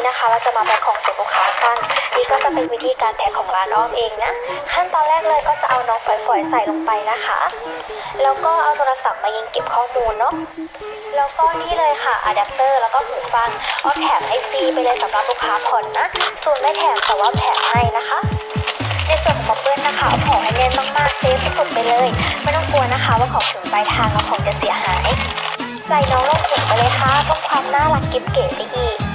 นี้นะคะเราจะมาแพ็คของส่งลูกค้ากันนี่ก็จะเป็นวิธีการแพ็คของร้านอ้อมเองนะขั้นตอนแรกเลยก็จะเอาน้องฝอยๆใส่ลงไปนะคะ แล้วก็เอาโทรศัพท์มายิงเก็บข้อมูลเนาะแล้วก็นี่เลยค่ะอะแดปเตอร์แล้วก็หูฟังอ้อมแถมให้ฟรีไปเลยสำหรับลูกค้าผ่อนนะส่วนไม่แถมแต่ว่าแถมให้นะคะในส่วนของบับเบิ้ลนะคะเอาของให้แน่นมากๆเซฟที่สุดไปเลย ไม่ต้องกลัวนะคะว่าของถึงปลายทางแล้วของจะเสียหายใส่น้องลงถุงไปเลยค่ะต้องความน่ารักกิ๊บเก๋ไปอีก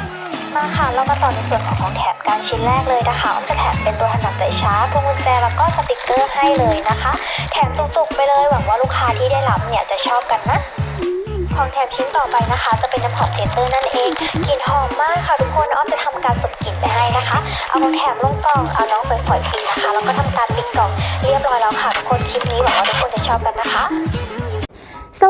มาค่ะเรามาต่อในส่วนของของแถมการชิ้นแรกเลยนะคะอ้อมจะแถมเป็นตัวถนัดสายชาพวงกุญแจแล้วก็สติกเกอร์ให้เลยนะคะ แถมจุกๆไปเลยหวังว่าลูกค้าที่ได้รับเนี่ยจะชอบกันนะของแถมชิ้นต่อไปนะคะ จะเป็นน้ำหอมเทเตอร์นั่นเองกลิ่นหอมมากค่ะทุกคนอ้อมจะทำการสดกลิ่นไปให้นะคะ เอาของแถมลงกล่องเอาน้องไปปล่อยฟรีนะคะ แล้วก็ทำการปิดกล่องเรียบร้อยแล้วค่ะทุกคนคลิปนี้หวังว่าทุกคนจะชอบกันนะคะ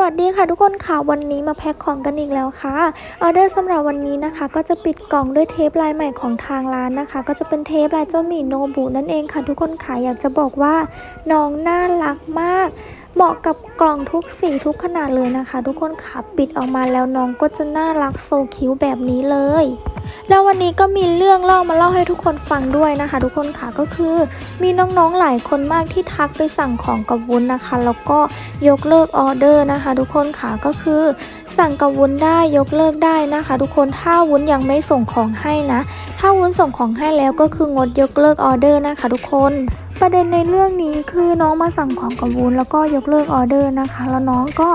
วัสดีค่ะทุกคนค่ะวันนี้มาแพ็คของกันอีกแล้วค่ะออเดอร์สำหรับวันนี้นะคะ ก็จะปิดกล่องด้วยเทปลายใหม่ของทางร้านนะคะ ก็จะเป็นเทปลายเจ้าหมีโนบุนั่นเองค่ะ ทุกคนค่ะอยากจะบอกว่าน้องน่ารักมาก เหมาะกับกล่องทุกสีทุกขนาดเลยนะคะ ทุกคนค่ะปิดออกมาแล้วน้องก็จะน่ารักโซคิ้วแบบนี้เลย แล้ววันนี้ก็มีเรื่องเล่ามาเล่าให้ทุกคนฟังด้วยนะคะ ทุกคนค่ะก็คือ มีน้องๆหลายคนมากที่ทักไปสั่งของกับวุ้นนะคะ แล้วก็ยกเลิกออเดอร์นะคะ ทุกคนค่ะก็คือสั่งกับวุ้นได้ยกเลิกได้นะคะ ทุกคนถ้าวุ้นยังไม่ส่งของให้นะ ถ้าวุ้นส่งของให้แล้วก็คืองดยกเลิกออเดอร์นะคะ ทุกคน ประเด็นในเรื่องนี้คือน้องมาสั่งของกับวุ้นแล้วก็ยกเลิกออเดอร์นะคะ แล้วน้องก็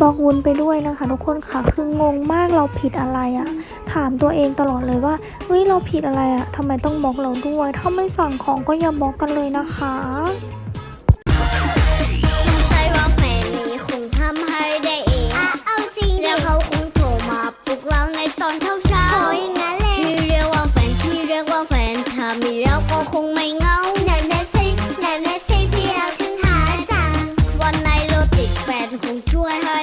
บอกวุ้นไปด้วยนะคะ ทุกคนค่ะคืองงมากเราผิดอะไรอะถามตัวเองตลอดเลยว่าเฮ้ยเราผิดอะไรอะทำไมต้องบล็อกเราด้วย ถ้าไม่สั่งของก็อย่าบล็อกกันเลยนะคะ แฟ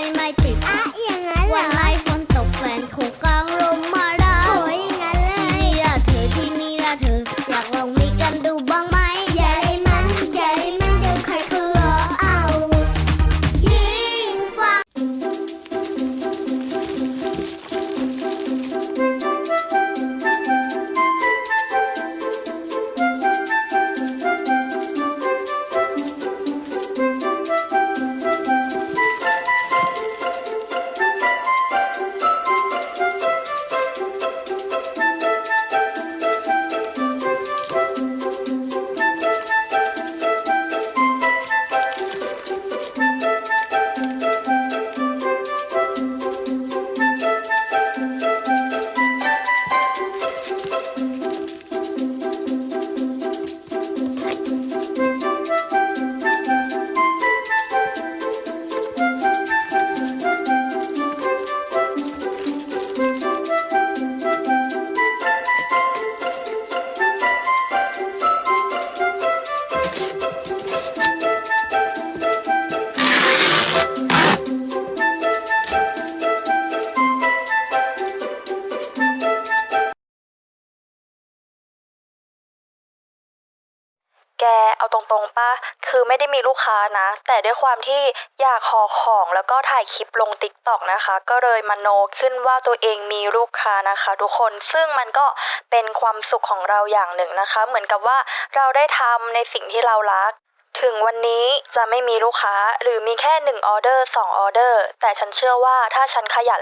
รงๆป่ะคือไม่ได้มีลูกค้านะ แต่ด้วยความที่อยากขอของแล้วก็ถ่ายคลิปลงติ๊กต็อกนะคะ ก็เลยมโนขึ้นว่าตัวเองมีลูกค้านะคะ ทุกคนซึ่งมันก็เป็นความสุขของเราอย่างหนึ่งนะคะ เหมือนกับว่าเราได้ทำในสิ่งที่เรารักถึงวันนี้จะไม่มีลูกค้าหรือมีแค่หนึ่งออเดอร์สองออเดอร์แต่ฉันเชื่อว่าถ้าฉันขยัน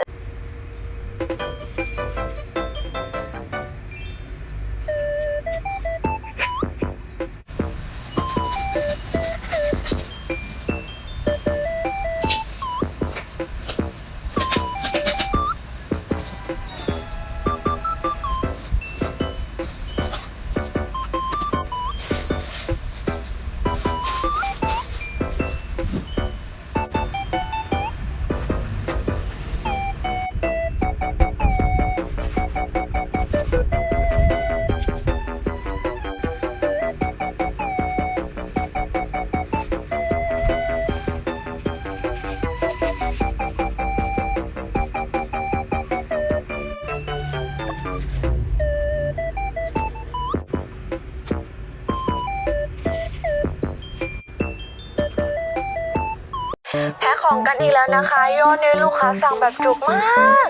แพ้ของกันอีกแล้วนะคะ ยอดนี้ลูกค้าสั่งแบบจุกมาก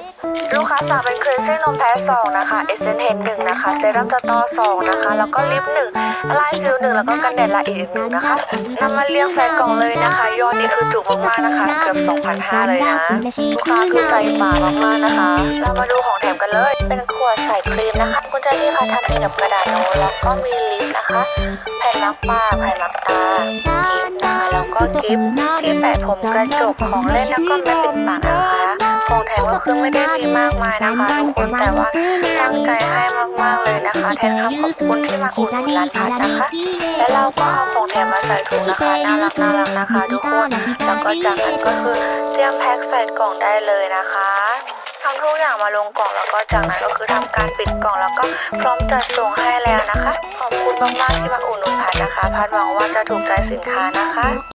ลูกค้าสั่งเป็นครซี่นมแพ้สองนะคะเอเซนเทนหนึ่งนะคะเซรั่มสตอสองนะคะ แล้วก็ลิปหนึ่งลายซิลหนึ่งแล้วก็กันแดดละอีกหนึ่งนะคะนำมาเรียงใส่กล่องเลยนะคะ ยอดนี้คือจุกมากๆนะคะ เกือบ2,500เลยนะลูกค้าคือใจป่ามากๆนะคะ เรามาดูของแถมกันเลย เป็นขวดใส่ครีมนะคะคุณเจนี่ค่ะทำเองกับกระดาษโน้ตแล้วก็มีลิปนะคะ แผ่นมักปากแผ่นมักตากิฟนะ ก็กิฟที่แปะผมกระจกของเล่นแล้วก็แม่ปิดปากนะคะของแถมก็คือไม่ได้มีมากมายนะคะทุกคนแต่ว่าตั้งใจให้มากๆเลยนะคะแทนคำขอบคุณที่มาอุดหนุนร้านพัดนะคะ และเราก็เอาของแถมมาใส่ถุงนะคะน่ารักน่ารักนะคะทุกคนแล้วก็จากนั้นก็คือเตรียมแพ็คใส่กล่องได้เลยนะคะทำทุกอย่างมาลงกล่องแล้วก็จากนั้นก็คือทำการปิดกล่องแล้วก็พร้อมจัดส่งให้แล้วนะคะ ขอบคุณมากๆที่มาอุดหนุนพัดนะคะพัดหวังว่าจะถูกใจสินค้านะคะ